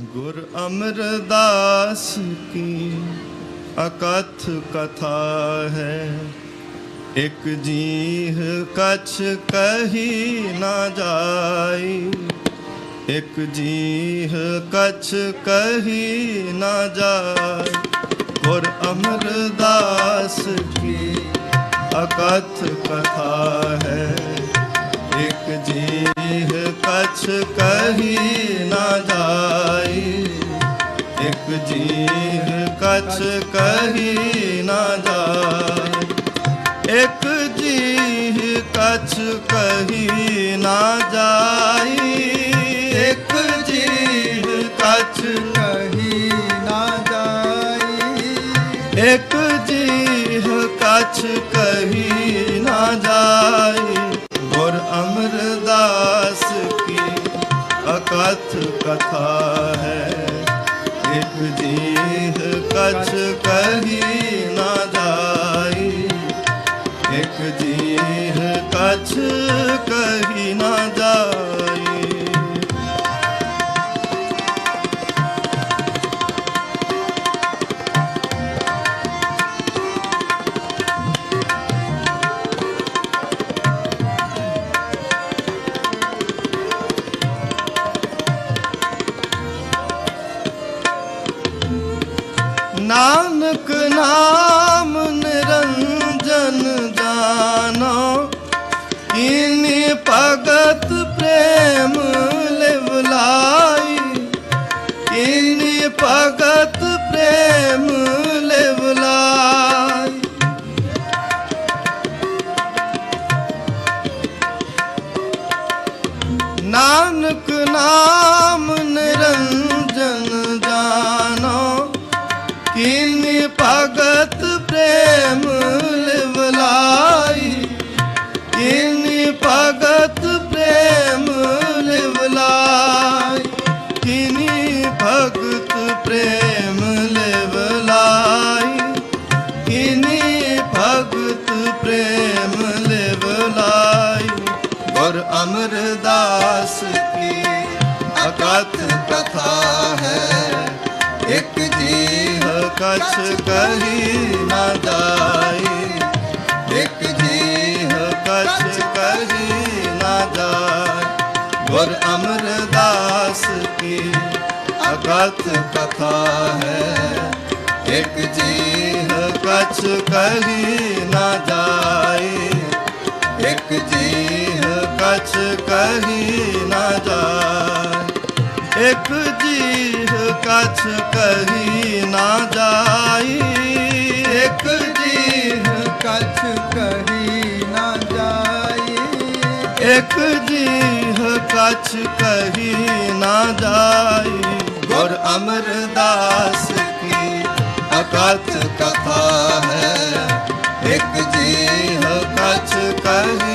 ਗੁਰ ਅਮਰਦਾਸ ਕੀ ਅਕਥ ਕਥਾ ਹੈ। ਇਕ ਜੀਹ ਕਛ ਕਹੀ ਨਾ ਜਾਈ। ਇਕ ਜੀਹ ਕਛ ਕਹੀ ਨਾ ਜਾਈ। ਗੁਰ ਅਮਰਦਾਸ ਕੀ ਅਕਥ ਕਥਾ ਹੈ। ਇਕ ਜੀਹ ਕਛ ਕਹੀ ਨਾ ਜਾਈ। ਇਕ ਜੀਹ ਕਛ ਕਹੀ ਨਾ ਜਾਈ। ਇਕ ਜੀਹ ਕਛ ਕਹੀ ਨਾ ਜਾਈ। ਇਕ ਜੀਹ ਕਛ ਕਹੀ ਨਾ ਜਾਈ। ਇਕ ਜੀਹ ਕਛ ਕਥਾ ਹੈ ਇਕ ਜੀਹ ਕਛ ਕਹੀ ਨਾ ਜਾਈ ਇਕ ਜੀਹ ਕਛ ਕਹੀ ਨਾ ਜਾਈ ਭਗਤ ਪ੍ਰੇਮ ਲਿਵਲਾਈ ਨਾਨਕ ਨਾਮ ਅਮਰਦਾਸ ਕੀ ਅਕਤ ਕਥਾ ਹੈ। ਇੱਕ ਜੀਹ ਕਛ ਕਹੀ ਨਾ ਜਾਈ। ਇੱਕ ਜੀਹ ਕਛ ਕਹੀ ਨਾ ਜਾਈ। ਗੁਰ ਅਮਰਦਾਸ ਕੀ ਅਕਤ ਕਥਾ ਹੈ। ਇੱਕ ਜੀਹ ਕਛ ਕਹੀ ਨਾ ਜਾਈ। ਇੱਕ ਜੀਹ ਕਛ ਕਹੀ ਨਾ ਜਾਈ ਇਕ ਜੀਹ ਕਛ ਕਹੀ ਨਾ ਜਾਈ। ਇਕ ਜੀਹ ਕਛ ਕਹੀ ਨਾ ਜਾਈ। ਇਕ ਜੀਹ ਕਛ ਕਹੀ ਨਾ ਜਾਈ। ਗੁਰ ਅਮਰਦਾਸ ਕੀ ਅਕਥ ਕਥਾ ਹੈ। ਇਕ ਜੀਹ ਕਛ ਕਹੀ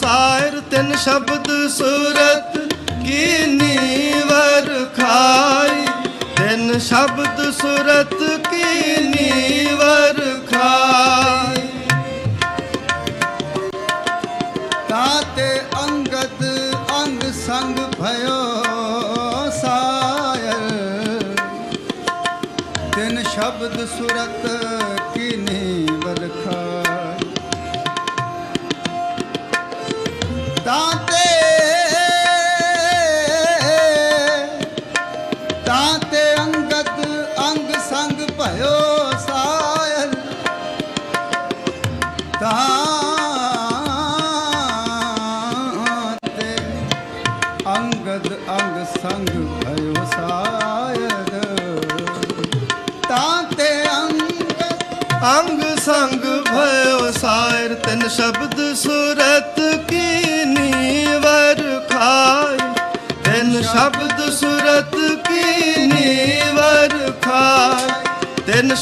ਸਾਇਰ ਤਿੰਨ ਸ਼ਬਦ ਸੂਰਤ ਕੀਨੀ ਵਰ ਖਾਈ। ਤਿੰਨ ਸ਼ਬਦ ਸੂਰਤ ਕੀਨੀ ਵਰਖਾਈ ਤਾਤੇ ਅੰਗਦ ਅੰਗ ਸੰਗ ਭਇਓ ਸਾਇਰ। ਤਿਨ ਸ਼ਬਦ ਸੂਰਤ ਤਾਂ ਤੇ ਤਾਂ ਤੇ ਅੰਗਤ ਅੰਗ ਸੰਗ ਭਇਓ ਸਾਇਲ। ਤਾਂ ਅੰਗ ਸੰਗ ਭਇਓ ਸਾਇਲ। ਤਾਂ ਤੇ ਅੰਗ ਸੰਗ ਭਇਓ ਸਾਇਰ ਤਿੰਨ ਸ਼ਬਦ ਸੁਰਤ ਕੀ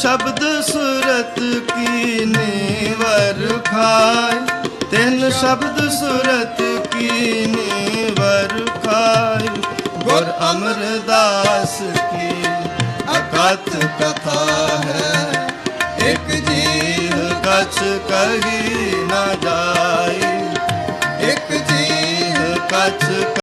ਸ਼ਬਦ ਸੁਰਤ ਕੀਨੀ ਵਰ ਖਾਈ ਤਿਨ ਸ਼ਬਦ ਸੁਰਤ ਕੀਨੀ ਵਰ ਖਾਈ ਗੁਰ ਅਮਰਦਾਸ ਕੀ ਅਕਥ ਕਥਾ ਹੈ? ਇਕ ਜੀਵ ਕਛ ਕਹੀ ਨਾ ਜਾਏ। ਇਕ ਜੀਵ ਕਛ